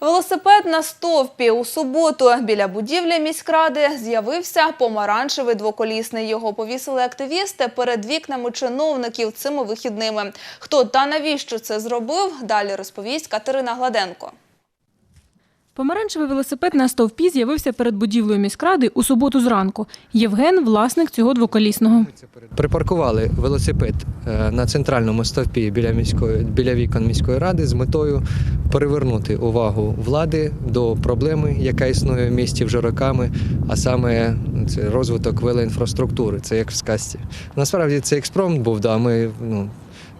Велосипед на стовпі у суботу біля будівлі міськради з'явився помаранчевий двоколісний. Його повісили активісти перед вікнами чиновників цими вихідними. Хто та навіщо це зробив? Далі розповість Катерина Гладенко. Помаранчевий велосипед на стовпі з'явився перед будівлею міськради у суботу зранку. Євген – власник цього двоколісного. Припаркували велосипед е, на центральному стовпі біля міської біля вікон міської ради з метою привернути увагу влади до проблеми, яка існує в місті вже роками, а саме це розвиток велоінфраструктури. Це як в сказці. Насправді це експромт був. Да, ми ну,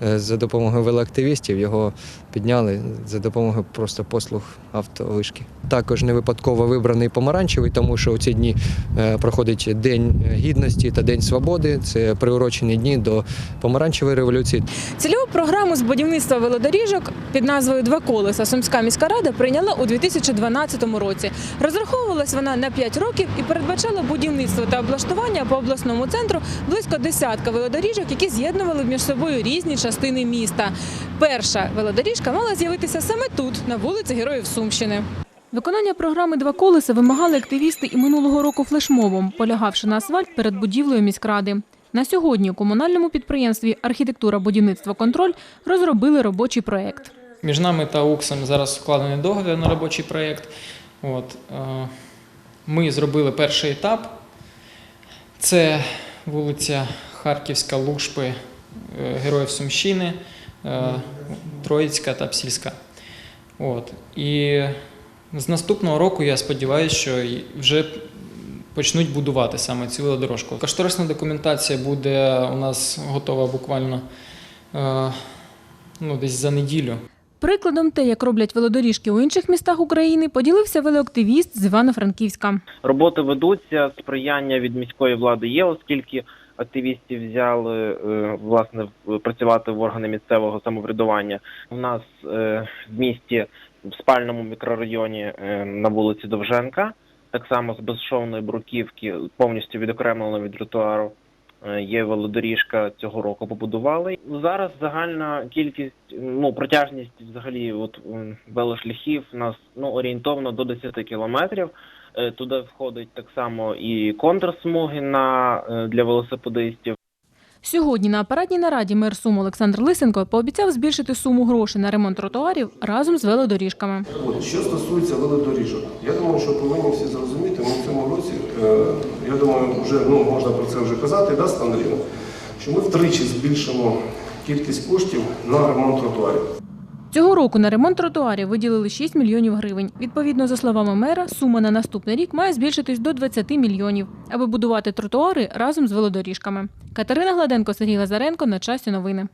за допомогою велоактивістів його підняли за допомогою просто послуг автовишки. Також не випадково вибраний помаранчевий, тому що у ці дні е, проходить День гідності та День свободи. Це приурочені дні до помаранчевої революції. Цільову програму з будівництва велодоріжок під назвою «Два колеса» Сумська міська рада прийняла у 2012 році. Розраховувалась вона на 5 років і передбачала будівництво та облаштування по обласному центру близько десятка велодоріжок, які з'єднували між собою різні частини міста. Перша велодоріжка мала з'явитися саме тут, на вулиці Героїв Сумщини. Виконання програми «Два колеса» вимагали активісти і минулого року флешмобом, полягавши на асфальт перед будівлею міськради. На сьогодні у комунальному підприємстві «Архітектура, будівництво, контроль» розробили робочий проект. Між нами та УКСом зараз вкладений договір на робочий проєкт. От, е, ми зробили перший етап. Це вулиця Харківська, Лушпи, Героїв Сумщини, е, Троїцька та Псільська. От. І з наступного року я сподіваюся, що вже почнуть будувати саме цю велодорожку. Кошторисна документація буде у нас готова буквально е, ну, десь за неділю. Прикладом те, як роблять велодоріжки у інших містах України, поділився велоактивіст з Івано-Франківська. Роботи ведуться, сприяння від міської влади є, оскільки активістів взяли е, власне працювати в органи місцевого самоврядування. У нас е, в місті в спальному мікрорайоні е, на вулиці Довженка, так само з безшовної бруківки, повністю відокремлено від тротуару. Е, Є велодоріжка цього року побудували. Зараз загальна кількість, ну протяжність взагалі, от велошляхів у нас ну орієнтовно до 10 кілометрів. Е, Туди входить так само і контрсмуги на е, для велосипедистів. Сьогодні на апаратній нараді мер Сум Олександр Лисенко пообіцяв збільшити суму грошей на ремонт тротуарів разом з велодоріжками. От, Що стосується велодоріжок, я думаю, що повинні всі зрозуміти, ми в цьому році, е, я думаю, вже ну, можна про це вже казати, да, Андріна, що ми втричі збільшимо кількість коштів на ремонт тротуарів. Цього року на ремонт тротуарів виділили 6 мільйонів гривень. Відповідно, за словами мера, сума на наступний рік має збільшитись до 20 мільйонів, аби будувати тротуари разом з велодоріжками. Катерина Гладенко, Сергій Лазаренко. На часі новини.